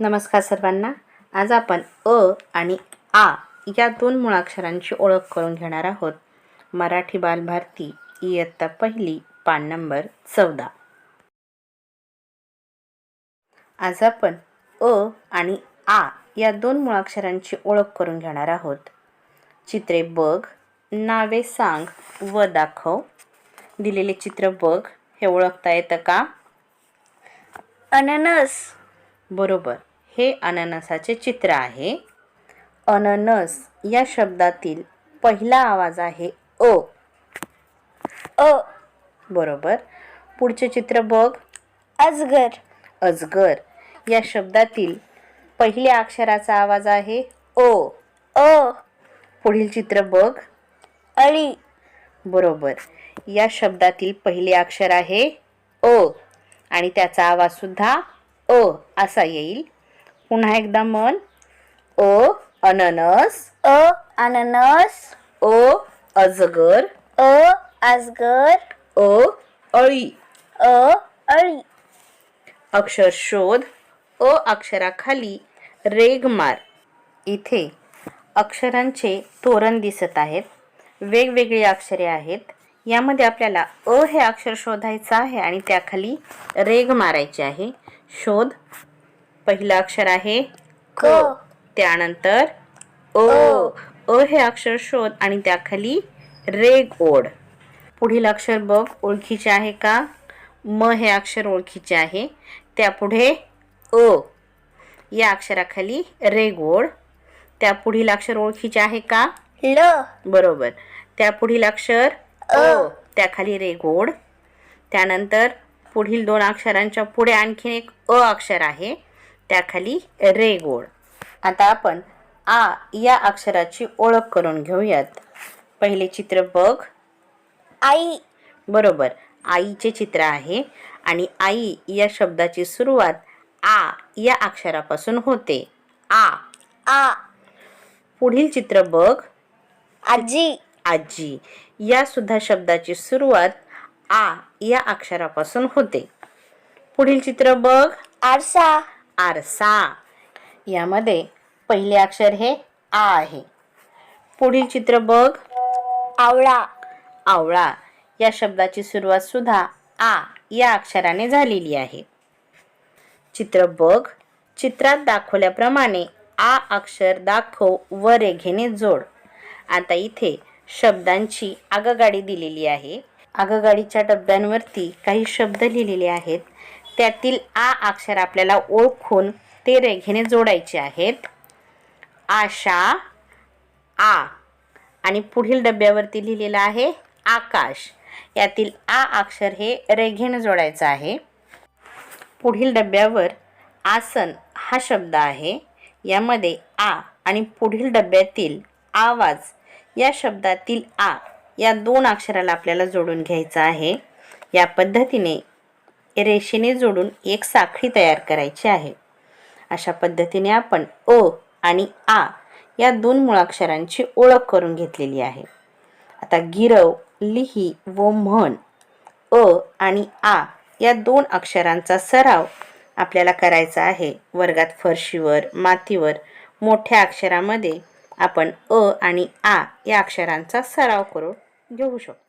नमस्कार सर्वांना. आज आपण अ आणि आ या दोन मुळाक्षरांची ओळख करून घेणार आहोत. मराठी बालभारती इयत्ता पहिली पान नंबर चौदा. आज आपण अ आणि आ या दोन मुळाक्षरांची ओळख करून घेणार आहोत. चित्रे बघ नावे सांग व दाखव. दिलेले चित्र बघ हे ओळखता येतं का? अननस. बरोबर. हे अननसाचे चित्र आहे. अननस या शब्दातील पहिला आवाज आहे अ. अ. बरोबर. पुढचे चित्र बघ. अजगर. अजगर या शब्दातील पहिल्या अक्षराचा आवाज आहे ओ अ. पुढील चित्र बघ. अळी. बरोबर. या शब्दातील पहिले अक्षर आहे अ. आणि त्याचा आवाज सुद्धा अ असा येईल. पुन्हा एकदा मन अ अननस. अ अननस. अ अजगर. अ अजगर. अ अळी. अ अळी. अक्षर शोध. अ अक्षराखाली रेग मार. इथे अक्षरांचे तोरण दिसत आहेत. वेगवेगळी अक्षरे आहेत. यामध्ये आपल्याला अ हे अक्षर शोधायचं आहे आणि त्याखाली रेग मारायचे आहे. शोध. पहिलं अक्षर आहे क. त्यानंतर अ. अ हे अक्षर शोध आणि त्याखाली रेग ओढ. पुढील अक्षर बघ ओळखीचे आहे का? म हे अक्षर ओळखीचे आहे. त्यापुढे अ या अक्षराखाली रेगोड त्या पुढील अक्षर ओळखीचे आहे का? ल. बरोबर. त्या पुढील अक्षर अ. त्याखाली रेगोड त्यानंतर पुढील दोन अक्षरांच्या पुढे आणखीन एक अ अक्षर आहे. त्याखाली रेगोड आता आपण आ या अक्षराची ओळख करून घेऊयात. पहिले चित्र बघ. आई. बरोबर. आईचे चित्र आहे आणि आई या शब्दाची सुरुवात आ या अक्षरापासून होते. आ. आ. पुढील चित्र बघ. आजी. आजी. या सुद्धा शब्दाची सुरुवात आ या अक्षरापासून होते. पुढील चित्र बघ. आरसा. आरसा. यामध्ये पहिले अक्षर हे आ आहे. पुढील चित्र बघ. आवळा. आवळा. या शब्दाची सुरुवात सुद्धा आ या अक्षराने झालेली आहे. चित्र बघ. चित्रात दाखवल्याप्रमाणे आ अक्षर दाखव व रेघेने जोड. आता इथे शब्दांची आगगाडी दिलेली आहे. आगगाडीच्या डब्यांवरती काही शब्द लिहिलेले आहेत. त्यातील आ अक्षर आपल्याला ओळखून ते रेघेने जोडायचे आहेत. आशा आ. आणि पुढील डब्यावरती लिहिलेलं आहे आकाश. यातील आ अक्षर हे रेघेने जोडायचं आहे. पुढील डब्यावर आसन हा शब्द आहे. यामध्ये आ आणि पुढील डब्यातील आवाज या शब्दातील आ या दोन अक्षराला आपल्याला जोडून घ्यायचं आहे. या पद्धतीने रेषेने जोडून एक साखळी तयार करायची आहे. अशा पद्धतीने आपण अ आणि आ या दोन मुळाक्षरांची ओळख करून घेतलेली आहे. आता गिरव लिही व म्हण अ आणि आ या दोन अक्षरांचा सराव आपल्याला करायचा आहे. वर्गात फरशीवर मातीवर मोठ्या अक्षरामध्ये आपण अ आणि आ या अक्षरांचा सराव करून घेऊ शकतो.